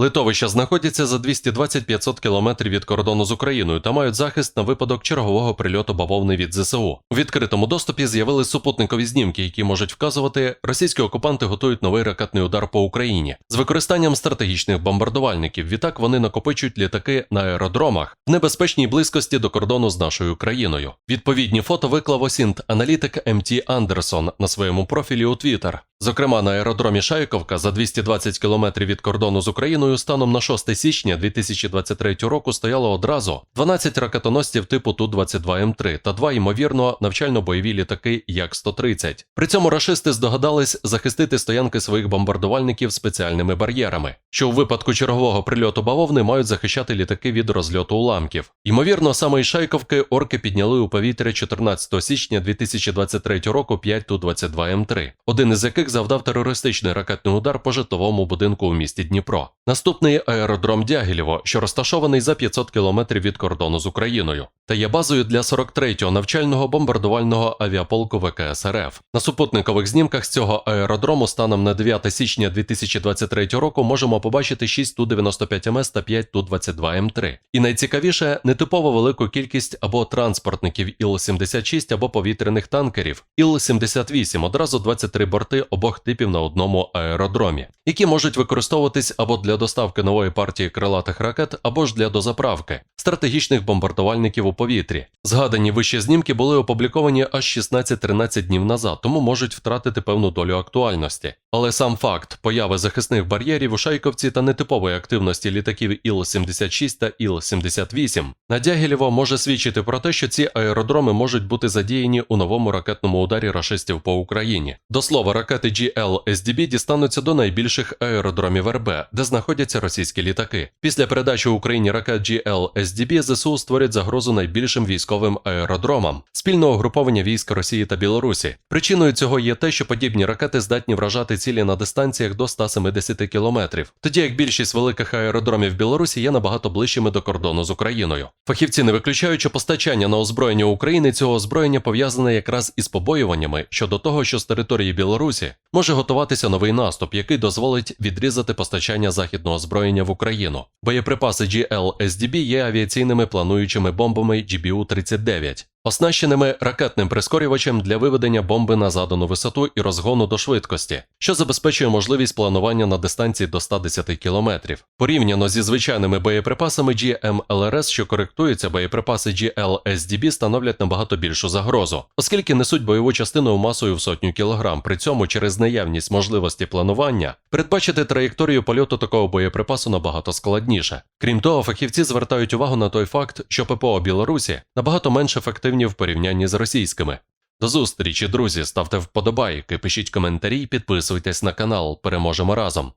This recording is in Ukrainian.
Литовища знаходяться за 220-500 кілометрів від кордону з Україною та мають захист на випадок чергового прильоту бавовни від ЗСУ. У відкритому доступі з'явились супутникові знімки, які можуть вказувати, російські окупанти готують новий ракетний удар по Україні з використанням стратегічних бомбардувальників. Відтак вони накопичують літаки на аеродромах в небезпечній близькості до кордону з нашою країною. Відповідні фото виклав осінт аналітик МТ Андерсон на своєму профілі у Твіттер. Зокрема, на аеродромі Шайковка за 220 кілометрів від кордону з Україною станом на 6 січня 2023 року стояло одразу 12 ракетоносців типу Ту-22М3 та два, ймовірно, навчально-бойові літаки Як-130. При цьому рашисти здогадались захистити стоянки своїх бомбардувальників спеціальними бар'єрами, що у випадку чергового прильоту бавовни мають захищати літаки від розльоту уламків. Ймовірно, саме із Шайковки орки підняли у повітря 14 січня 2023 року 5 Ту-22М3, один із яких завдав терористичний ракетний удар по житловому будинку у місті Дніпро. Наступний аеродром Дягілєво, що розташований за 500 кілометрів від кордону з Україною, та є базою для 43-го навчального бомбардувального авіаполку ВКС РФ. На супутникових знімках з цього аеродрому станом на 9 січня 2023 року можемо побачити 6 Ту-95МС та 5 Ту-22М3. І найцікавіше нетипово велику кількість або транспортників Іл-76 або повітряних танкерів Іл-78, одразу 23 борти обох типів на одному аеродромі, які можуть використовуватись або для доставки нової партії крилатих ракет, або ж для дозаправки стратегічних бомбардувальників у повітрі. Згадані вищі знімки були опубліковані аж 16-13 днів назад, тому можуть втратити певну долю актуальності. Але сам факт появи захисних бар'єрів у Шайковці та нетипової активності літаків Іл-76 та Іл-78 на Дягілєво може свідчити про те, що ці аеродроми можуть бути задіяні у новому ракетному ударі рашистів по Україні. До слова, ракети GL-SDB дістануться до найбільших аеродромів РБ, де знаходяться російські літаки. Після передачі Україні ракет GL-SDB ЗСУ створять загрозу найбільшим військовим аеродромам спільного угруповання військ Росії та Білорусі. Причиною цього є те, що подібні ракети здатні вражати цілі на дистанціях до 170 кілометрів, тоді як більшість великих аеродромів Білорусі є набагато ближчими до кордону з Україною. Фахівці не виключають, що постачання на озброєння України цього озброєння пов'язане якраз із побоюваннями щодо того, що з території Білорусі може готуватися новий наступ, який дозволить відрізати постачання західного озброєння в Україну. Боєприпаси GLSDB є авіаційними плануючими бомбами GBU-39, оснащеними ракетним прискорювачем для виведення бомби на задану висоту і розгону до швидкості, що забезпечує можливість планування на дистанції до 110 км. Порівняно зі звичайними боєприпасами GMLRS, що коректуються, боєприпаси GL-SDB становлять набагато більшу загрозу, оскільки несуть бойову частину масою в сотню кілограм. При цьому через наявність можливості планування передбачити траєкторію польоту такого боєприпасу набагато складніше. Крім того, фахівці звертають увагу на той факт, що ППО Білорусі набагато менш ефективні в порівнянні з російськими. До зустрічі, друзі, ставте вподобайки, пишіть коментарі, підписуйтесь на канал. Переможемо разом.